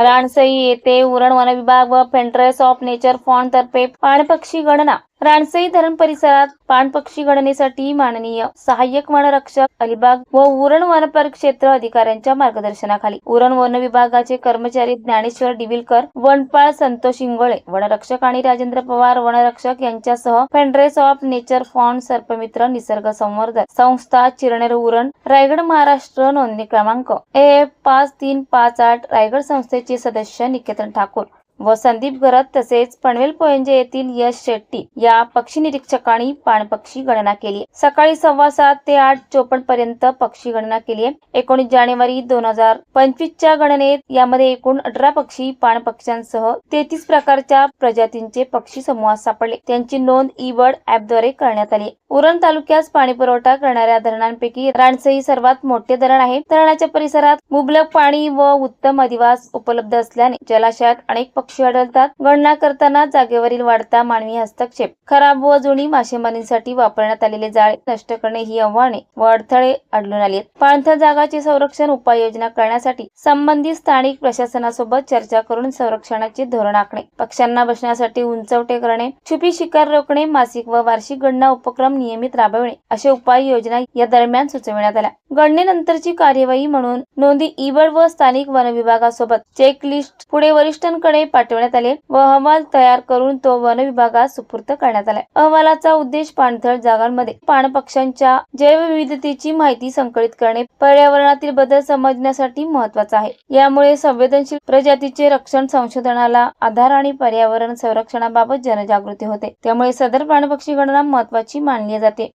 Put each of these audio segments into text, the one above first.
रानसई येथे उरण वन विभाग व फेंट्रेस ऑफ नेचर फॉन्ड तर्फे पाणपक्षी गणना रानसई धरण परिसरात पाणपक्षी गणनेसाठी माननीय सहाय्यक वनरक्षक अलिबाग व उरण वन क्षेत्र अधिकाऱ्यांच्या मार्गदर्शनाखाली उरण वन विभागाचे कर्मचारी ज्ञानेश्वर डिविलकर वनपाळ संतोष इंगोळे वनरक्षक आणि राजेंद्र पवार वनरक्षक यांच्यासह फेंड्रेस ऑफ नेचर फॉन्ड सर्पमित्र निसर्ग संवर्धन संस्था चिरणेर उरण रायगड महाराष्ट्र नोंदणी क्रमांक ए पाच तीन पाच आठ रायगड संस्थेचे सदस्य निकेतन ठाकूर. व संदीप गरत तसेच पनवेल पोयंजे येथील यश शेट्टी या पक्षी निरीक्षकांनी पाणपक्षी गणना केली. सकाळी सव्वा सात ते आठ चोपन्न पर्यंत पक्षी गणना केली आहे. एकोणीस जानेवारी दोन हजार पंचवीसच्या गणनेत यामध्ये एकूण अठरा पक्षी पाणपक्ष्यांसह तेहतीस प्रकारच्या प्रजातींचे पक्षी समूहात सापडले. त्यांची नोंद ई बर्ड ऍपद्वारे करण्यात आली उरण तालुक्यास पाणी पुरवठा करणाऱ्या धरणांपैकी रानसई सर्वात मोठे धरण आहे. धरणाच्या परिसरात मुबलक पाणी व उत्तम अधिवास उपलब्ध असल्याने जलाशयात अनेक पक्षी आढळतात. गणना करताना जागेवरील वाढता मानवी हस्तक्षेप. खराब व जुनी मासेमारीसाठी वापरण्यात आलेले जाळे नष्ट करणे ही आव्हाने व अडथळे आढळून आली पाणथळ जागाचे संरक्षण उपाययोजना करण्यासाठी संबंधित स्थानिक प्रशासनासोबत चर्चा करून संरक्षणाचे धोरण आखणे. पक्ष्यांना बसण्यासाठी उंचवटे करणे छुपी शिकार रोखणे मासिक व वार्षिक गणना उपक्रम नियमित राबविणे अशा उपाययोजना या दरम्यान सुचविण्यात आल्या. गणनेनंतरची कार्यवाही म्हणून नोंदी इबड व स्थानिक वन विभागासोबत चेकलिस्ट पुढे वरिष्ठांकडे पाठवण्यात आले व अहवाल तयार करून तो वन विभागात सुपूर्द करण्यात आला अहवालाचा उद्देश पाणथळ जागांमध्ये पाणपक्ष्यांच्या जैवविविधतेची माहिती संकलित करणे पर्यावरणातील बदल समजण्यासाठी महत्त्वाचा आहे. यामुळे संवेदनशील प्रजातीचे रक्षण संशोधनाला आधार आणि पर्यावरण संरक्षणाबाबत जनजागृती होते. त्यामुळे सदर प्राणपक्षी गणना महत्वाची मानली जाते.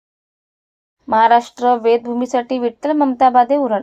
महाराष्ट्र वेदभूमीसाठी विठ्ठल ममता बादे उरण